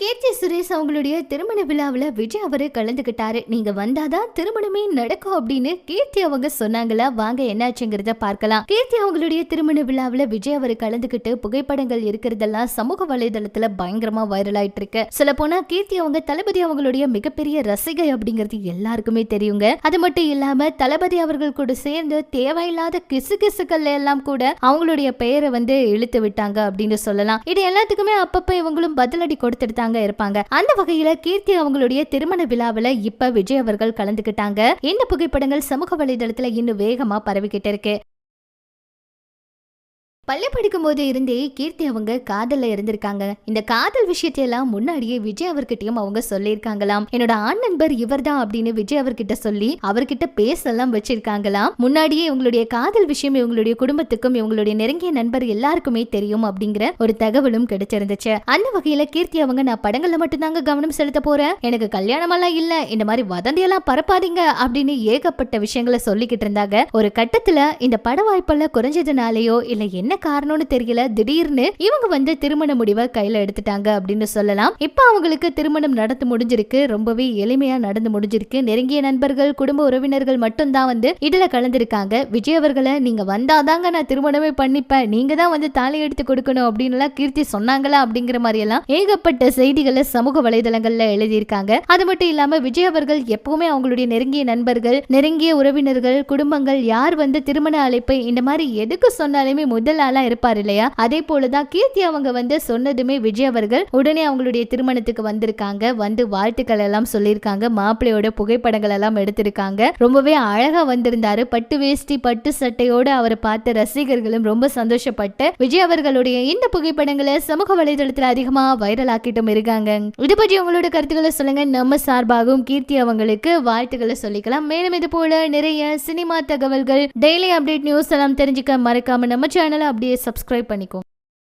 கீர்த்தி சுரேஷ் அவங்களுடைய திருமண விழாவில் விஜய் அவரு கலந்துக்கிட்டாரு. நீங்க வந்தாதான் திருமணமே நடக்கும் அப்படின்னு கீர்த்தி அவங்க சொன்னாங்களா? வாங்க என்னாச்சுங்கிறத பார்க்கலாம். கீர்த்தி அவங்களுடைய திருமண விழாவில் விஜய் அவர் கலந்துக்கிட்டு புகைப்படங்கள் இருக்கிறதெல்லாம் சமூக வலைதளத்துல பயங்கரமா வைரல் ஆயிட்டு இருக்கு சொல்ல போனா கீர்த்தி அவங்க தளபதி அவங்களுடைய மிகப்பெரிய ரசிகை அப்படிங்கிறது எல்லாருக்குமே தெரியுங்க. அது மட்டும் இல்லாம தளபதி அவர்கள் கூட சேர்ந்து தேவையில்லாத கிசு கிசுக்கள் எல்லாம் கூட அவங்களுடைய பெயரை வந்து இழுத்து விட்டாங்க அப்படின்னு சொல்லலாம். இது எல்லாத்துக்குமே அப்பப்ப இவங்களும் பதிலடி கொடுத்துட்டு தாங்க இருப்பாங்க. அந்த வகையில கீர்த்தி அவங்களுடைய திருமண விழாவில் இப்ப விஜய் அவர்கள் கலந்துக்கிட்டாங்க. இந்த புகைப்படங்கள் சமூக வலைதளத்துல இன்னும் வேகமா பரவிக்கிட்டு இருக்கு. பள்ளி படிக்கும் போது இருந்தே கீர்த்தி அவங்க காதல்ல இருந்திருக்காங்க. இந்த காதல் விஷயத்தையெல்லாம் முன்னாடியே விஜய் அவர்கிட்டயும் அவங்க சொல்லியிருக்காங்களாம். என்னோட ஆண் நண்பர் இவர்தான் அப்படின்னு விஜய் அவர்கிட்ட சொல்லி அவர்கிட்ட பேசலாம் வச்சிருக்காங்களாம். முன்னாடியே இவங்களுடைய காதல் விஷயம் இவங்களுடைய குடும்பத்துக்கும் இவங்களுடைய நெருங்கிய நண்பர் எல்லாருக்குமே தெரியும் அப்படிங்கிற ஒரு தகவலும் கிடைச்சிருந்துச்சு. அந்த வகையில கீர்த்தி அவங்க நான் படங்கள்ல மட்டும்தாங்க கவனம் செலுத்த போறேன். எனக்கு கல்யாணமெல்லாம் இல்ல. இந்த மாதிரி வதந்தியெல்லாம் பரப்பாதீங்க அப்படின்னு ஏகப்பட்ட விஷயங்களை சொல்லிக்கிட்டு இருந்தாங்க. ஒரு கட்டத்துல இந்த பட வாய்ப்பெல்லாம் குறைஞ்சதுனாலயோ இல்ல என்ன காரணம்னு தெரியல. திடீர்னு இவங்க வந்து திருமண முடிவை கையில எடுத்துட்டாங்க அப்படின்னு சொல்லலாம். இப்ப அவங்களுக்கு திருமணம் நடந்து முடிஞ்சிருக்கு. ரொம்பவே எளிமையா நடந்து முடிஞ்சிருக்கு. நெருங்கிய நண்பர்கள் குடும்ப உறவினர்கள் மட்டும்தான் வந்து இதுல கலந்துருக்காங்க. விஜய் அவர்களை நீங்க வந்தாதாங்க நான் திருமணமே பண்ணிப்பேன். நீங்க தான் வந்து தாலி எடுத்து கொடுக்கணும் அப்படின்னு எல்லாம் கீர்த்தி சொன்னாங்களா அப்படிங்கிற மாதிரி எல்லாம் ஏகப்பட்ட செய்திகளை சமூக வலைதளங்கள்ல எழுதியிருக்காங்க. அது மட்டும் இல்லாம விஜய் அவர்கள் எப்பவுமே அவங்களுடைய நெருங்கிய நண்பர்கள் நெருங்கிய உறவினர்கள் குடும்பங்கள் யார் வந்து திருமண அழைப்பை இந்த மாதிரி எதுக்கு சொன்னாலுமே முதல் ஆளா இருப்பார் இல்லையா? அதே போலதான் கீர்த்தி அவங்க வந்து சொன்னதுமே விஜய் அவர்கள் உடனே அவங்களுடைய திருமணத்துக்கு வந்திருக்காங்க. வந்து வாழ்த்துக்கள் எல்லாம் சொல்லியிருக்காங்க. மாப்பிள்ளையோட புகைப்படங்கள் எல்லாம் எடுத்திருக்காங்க. ரொம்பவே அழகா வந்திருந்தாரு. பட்டு வேஷ்டி பட்டு சட்டையோட அவரை பார்த்த ரசிகர்களும் ரொம்ப சந்தோஷப்பட்டு விஜய் அவர்களுடைய இந்த புகைப்படங்களை சமூக வலைதளத்தில் அதிகமா வைரல் ஆக்கிட்டும் இருக்காங்க. இது பற்றி உங்களோட கருத்துக்களை சொல்லுங்க. நம்ம சார்பாகவும் கீர்த்தி அவங்களுக்கு வாழ்த்துக்களை சொல்லிக்கலாம். மேலும் இது போல நிறைய சினிமா தகவல்கள் டெய்லி அப்டேட் நியூஸ் எல்லாம் தெரிஞ்சுக்க மறக்காம நம்ம சேனலை அப்படியே சப்ஸ்கிரைப் பண்ணிக்கோ.